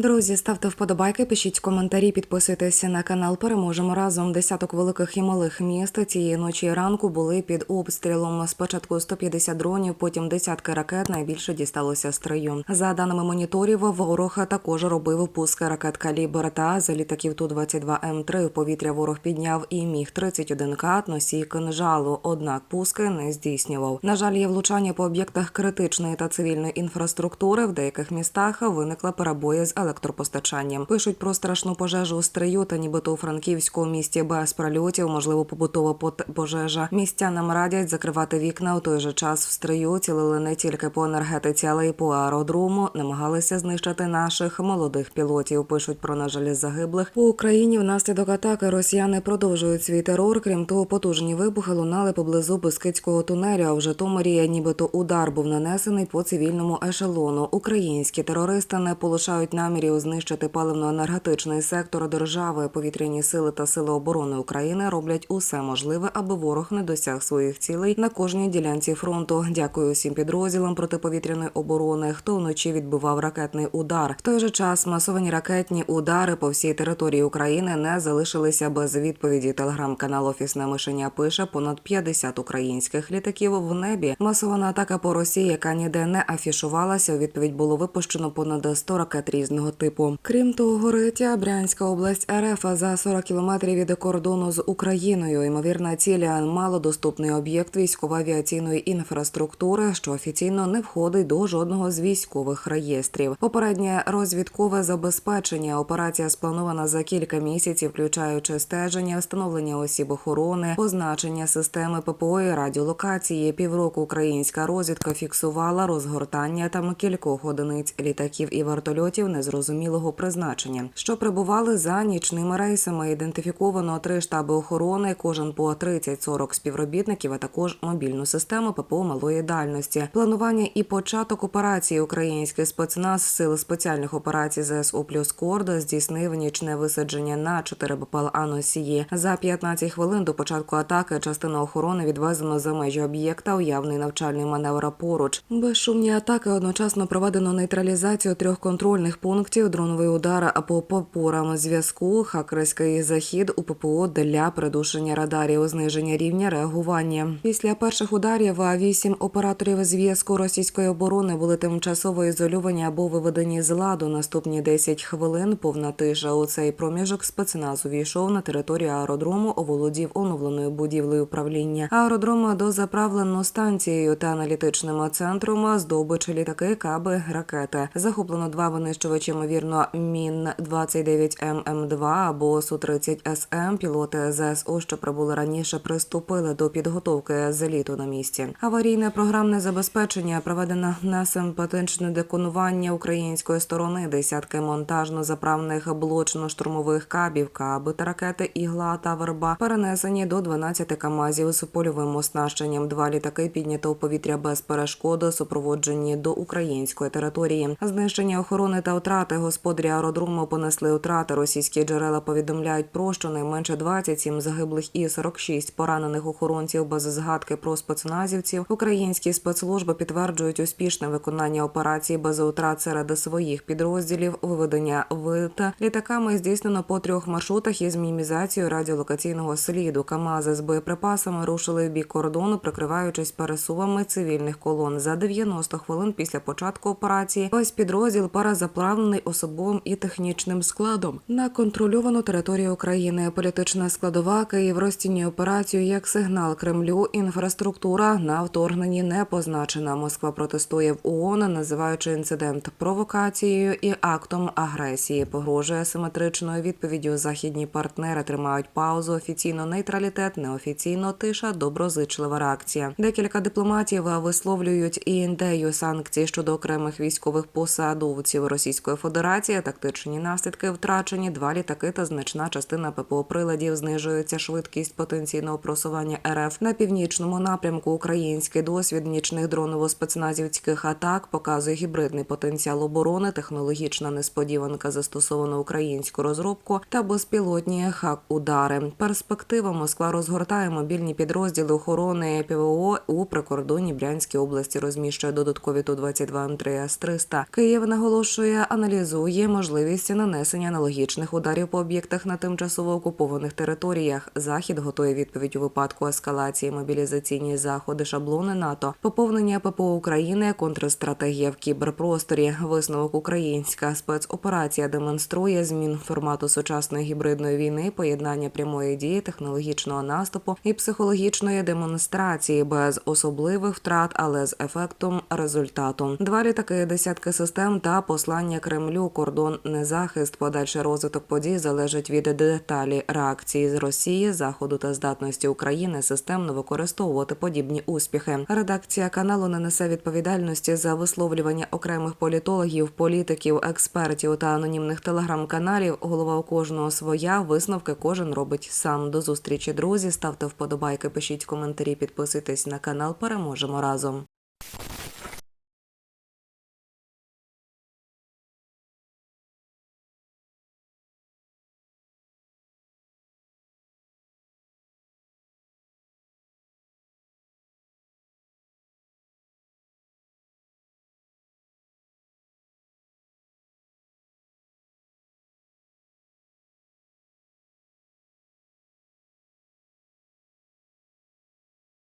Друзі, ставте вподобайки, пишіть коментарі, підписуйтесь на канал. Переможемо разом. Десяток великих і малих міст цієї ночі і ранку були під обстрілом. Спочатку 150 дронів, потім десятки ракет. Найбільше дісталося строю. За даними моніторів, ворог також робив пуски ракет калібр та з літаків ту 22 м 3 В повітря ворог підняв і міг 31 кат носій кинжалу. Однак пуски не здійснював. На жаль, є влучання по об'єктах критичної та цивільної інфраструктури. В деяких містах виникла перебої з електропостачанням. Пишуть про страшну пожежу у стрию та нібито у франківському місті без прольотів, можливо, побутова пожежа. Містянам радять закривати вікна у той же час в стрию. Цілили не тільки по енергетиці, але й по аеродрому. Намагалися знищити наших молодих пілотів. Пишуть про на жаль загиблих у Україні. Внаслідок атаки росіяни продовжують свій терор. Крім того, потужні вибухи лунали поблизу Бескидського тунелю. А в Житомирі нібито удар був нанесений по цивільному ешелону. Українські терористи не полишають намірів знищити паливно-енергетичний сектор держави. Повітряні сили та сили оборони України роблять усе можливе, аби ворог не досяг своїх цілей на кожній ділянці фронту. Дякую усім підрозділам протиповітряної оборони, хто вночі відбивав ракетний удар. В той же час масовані ракетні удари по всій території України не залишилися без відповіді. Телеграм-канал Офісне мишеня пише понад 50 українських літаків в небі. Масована атака по Росії, яка ніде не афішувалася. У відповідь було випущено понад 100 ракет різного типу. Крім того, горить Брянська область РФ за 40 кілометрів від кордону з Україною. Ймовірна ціля малодоступний об'єкт військово-авіаційної інфраструктури, що офіційно не входить до жодного з військових реєстрів. Попереднє розвідкове забезпечення. Операція спланована за кілька місяців, включаючи стеження, встановлення осіб охорони, позначення системи ППО і радіолокації. Півроку українська розвідка фіксувала розгортання там кількох одиниць літаків і вертольотів незрозумілого призначення, що прибували за нічними рейсами. Ідентифіковано три штаби охорони, кожен по 30-40 співробітників, а також мобільну систему ППО малої дальності. Планування і початок операції український спецназ сил спеціальних операцій ЗСУ плюс Корд здійснив нічне висадження на 4 БПЛА носії. За 15 хвилин до початку атаки частина охорони відвезено за межі об'єкта. Уявний навчальний маневр поруч. Безшумні атаки одночасно проведено нейтралізацію трьох контрольних пунктів. Дроновий удар по попорам зв'язку, хакерський захід у ППО для придушення радарів, зниження рівня реагування. Після перших ударів вісім операторів зв'язку російської оборони були тимчасово ізольовані або виведені з ладу. Наступні 10 хвилин повна тиша. У цей проміжок спецназ увійшов на територію аеродрому, оволодів оновленою будівлею управління. Аеродром дозаправлено станцією та аналітичним центром, здобич літаки, каби, ракети. Захоплено два винищувачі, ймовірно, мін 29 ММ2 або су 30 СМ. Пілоти ЗСУ, що прибули раніше, приступили до підготовки заліту на місці. Аварійне програмне забезпечення проведено на симпатичне деконування української сторони. Десятки монтажно-заправних блочно-штурмових кабів, каби та ракети ігла та верба перенесені до 12 камазів з польовим оснащенням. Два літаки піднято у повітря без перешкоди, супроводжені до української території. Знищення охорони та втрати господарі аеродрому понесли втрати. Російські джерела повідомляють про щонайменше 27 загиблих і 46 поранених охоронців без згадки про спецназівців. Українські спецслужби підтверджують успішне виконання операції без втрат серед своїх підрозділів. Виведення ВИТ літаками здійснено по трьох маршрутах із мінімізацією радіолокаційного сліду. Камази з боєприпасами рушили в бік кордону, прикриваючись пересувами цивільних колон. За 90 хвилин після початку операції весь підрозділ перезаправлений особовим і технічним складом на контрольовану територію України. Політична складова Київ розцінює операцію як сигнал Кремлю. Інфраструктура на вторгненні не позначена. Москва протестує в ООН, називаючи інцидент провокацією і актом агресії. Погрожує симетричною відповіддю. Західні партнери тримають паузу. Офіційно нейтралітет, неофіційно тиша, доброзичлива реакція. Декілька дипломатів висловлюють і ідею санкцій щодо окремих військових посадовців Російської Федерації. Тактичні наслідки втрачені. Два літаки та значна частина ППО приладів знижується швидкість потенційного просування РФ на північному напрямку. Український досвід нічних дроново-спецназівських атак показує гібридний потенціал оборони, технологічна несподіванка застосована українську розробку та безпілотні хак-удари. Перспектива Москва розгортає мобільні підрозділи охорони ПВО у прикордонні Брянській області. Розміщує додаткові ту 22 м 3 с 300 Київ наголошує аналітичні аналізує можливість нанесення аналогічних ударів по об'єктах на тимчасово окупованих територіях. Захід готує відповідь у випадку ескалації мобілізаційні заходи, шаблони НАТО, поповнення ППО України, контрстратегія в кіберпросторі. Висновок українська спецоперація демонструє змін формату сучасної гібридної війни, поєднання прямої дії, технологічного наступу і психологічної демонстрації без особливих втрат, але з ефектом результату. Два літаки, десятки систем та послання Кремлю. Кордон не захист. Подальший розвиток подій залежить від деталі реакції з Росії, заходу та здатності України системно використовувати подібні успіхи. Редакція каналу не несе відповідальності за висловлювання окремих політологів, політиків, експертів та анонімних телеграм-каналів. Голова у кожного своя. Висновки кожен робить сам. До зустрічі, друзі. Ставте вподобайки, пишіть коментарі, підписуйтесь на канал. Переможемо разом.